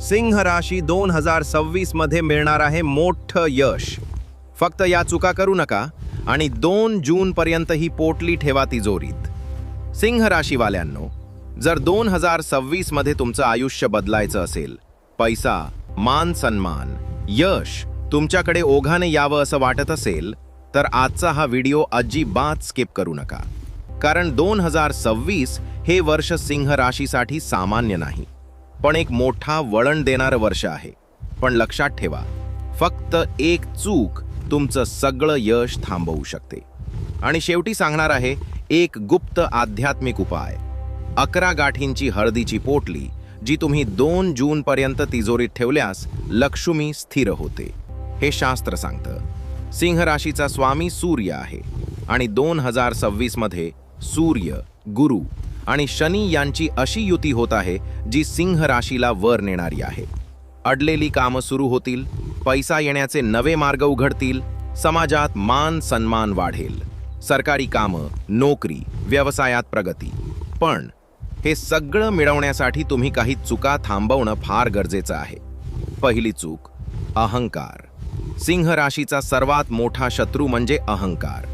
सिंह राशी दोन हजार सव्वीसमध्ये मिळणार आहे मोठं यश. फक्त या चुका करू नका आणि दोन जून पर्यंत ही पोटली ठेवा तिजोरीत सिंह राशीवाल्यांनो जर दोन हजार सव्वीसमध्ये तुमचं आयुष्य बदलायचं असेल पैसा मान सन्मान यश तुमच्याकडे ओघाने यावं असं वाटत असेल तर आजचा हा व्हिडिओ अजिबात स्किप करू नका. कारण दोन हजार सव्वीस हे वर्ष सिंह राशीसाठी सामान्य नाही. पण एक मोठा वळण देणारं वर्ष आहे. पण लक्षात ठेवा फक्त एक चूक तुमचं सगळं यश थांबवू शकते. आणि शेवटी सांगणार आहे एक गुप्त आध्यात्मिक उपाय. अकरा गाठींची हळदीची पोटली जी तुम्ही दोन जूनपर्यंत तिजोरीत ठेवल्यास लक्ष्मी स्थिर होते. हे शास्त्र सांगतं सिंह राशीचा स्वामी सूर्य आहे आणि दोन हजार सव्वीसमध्ये सूर्य गुरु आणि शनी यांची अशी युती होत आहे जी सिंह राशीला वर नेणारी आहे. अडलेली कामं सुरू होतील पैसा येण्याचे नवे मार्ग उघडतील समाजात मान सन्मान वाढेल. सरकारी कामं नोकरी व्यवसायात प्रगती. पण हे सगळं मिळवण्यासाठी तुम्ही काही चुका थांबवणं फार गरजेचं आहे. पहिली चूक अहंकार. सिंह राशीचा सर्वात मोठा शत्रू म्हणजे अहंकार.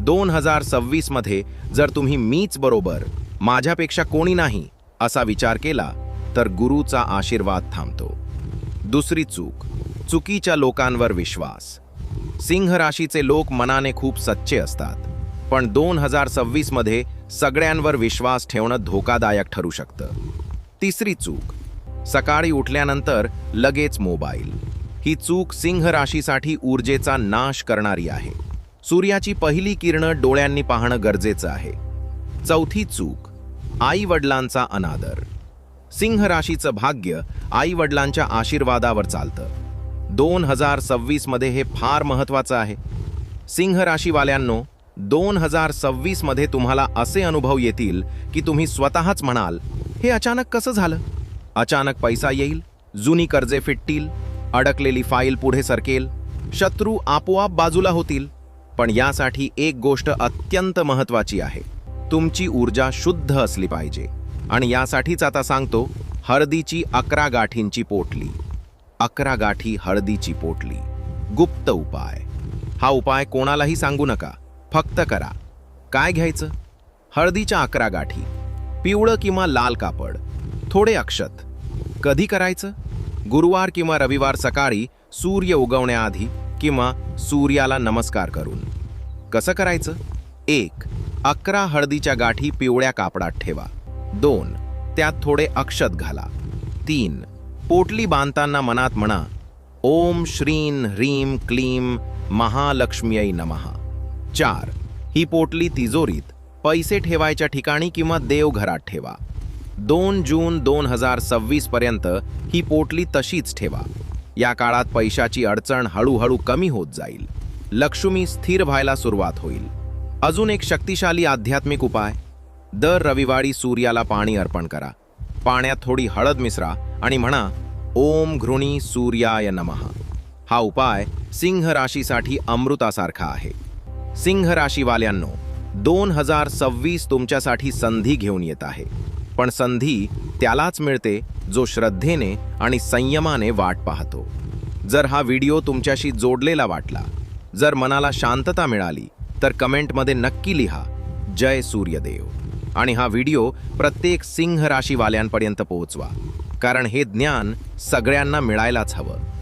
दोन हजार सव्वीसमध्ये जर तुम्ही मीच बरोबर माझ्यापेक्षा कोणी नाही असा विचार केला तर गुरुचा आशीर्वाद थांबतो. दुसरी चूक चुकीच्या लोकांवर विश्वास. सिंह राशीचे लोक मनाने खूप सच्चे असतात पण दोन हजार सव्वीसमध्ये सगळ्यांवर विश्वास ठेवणं धोकादायक ठरू शकतं. तिसरी चूक सकाळी उठल्यानंतर लगेच मोबाईल. ही चूक सिंह राशीसाठी ऊर्जेचा नाश करणारी आहे. सूर्याची पहिली किरणं डोळ्यांनी पाहणं गरजेचं आहे. चौथी चूक आई वडिलांचा अनादर. सिंह राशीचं भाग्य आई वडिलांच्या आशीर्वादावर चालतं. दोन हजार सव्वीसमध्ये हे फार महत्त्वाचं आहे. सिंह राशीवाल्यांनो दोन हजार सव्वीसमध्ये तुम्हाला असे अनुभव येतील की तुम्ही स्वतःच म्हणाल हे अचानक कसं झालं? अचानक पैसा येईल जुनी कर्जे फिटतील अडकलेली फाईल पुढे सरकेल शत्रू आपोआप बाजूला होतील. पण यासाठी एक गोष्ट अत्यंत महत्त्वाची आहे. तुमची ऊर्जा शुद्ध असली पाहिजे. आणि यासाठीच आता सांगतो हळदीची अकरा गाठींची पोटली. अकरा गाठी हळदीची पोटली. गुप्त उपाय. हा उपाय कोणालाही सांगू नका. फक्त करा. काय घ्यायचं? हळदीच्या अकरा गाठी. पिवळं किंवा लाल कापड. थोडे अक्षत. कधी करायचं? गुरुवार किंवा रविवार सकाळी सूर्य उगवण्याआधी किंवा सूर्याला नमस्कार करून. कसं करायचं? एक. अकरा हळदीच्या गाठी पिवळ्या कापडात ठेवा. दोन त्यात थोडे अक्षत घाला. तीन पोटली बांधताना मनात म्हणा ओम श्रीं ह्रीं क्लीं महालक्ष्म्यै नमः. चार ही पोटली तिजोरीत पैसे ठेवायच्या ठिकाणी किंवा देवघरात ठेवा. दोन जून दोन हजार सव्वीस पर्यंत ही पोटली तशीच ठेवा. या काळात पैशाची अडचण हळूहळू कमी होत जाईल. लक्ष्मी स्थिर व्हायला सुरुवात होईल. अजून एक शक्तिशाली आध्यात्मिक उपाय. दर रविवारी सूर्याला पाणी अर्पण करा. पाण्यात थोडी हळद मिसळा आणि म्हणा ओम घृणी सूर्याय नमः. हा उपाय सिंह राशीसाठी अमृतासारखा आहे. सिंह राशीवाल्यांनो दोन हजार सव्वीस तुमच्यासाठी संधी घेऊन येत आहे. पण संधी त्यालाच मिळते जो श्रद्धेने आणि संयमाने वाट पाहतो. जर हा व्हिडिओ तुमच्याशी जोडलेला वाटला जर मनाला शांतता मिळाली तर कमेंटमध्ये नक्की लिहा जय सूर्यदेव. आणि हा व्हिडिओ प्रत्येक सिंह राशीवाल्यांपर्यंत पोहोचवा कारण हे ज्ञान सगळ्यांना मिळायलाच हवं.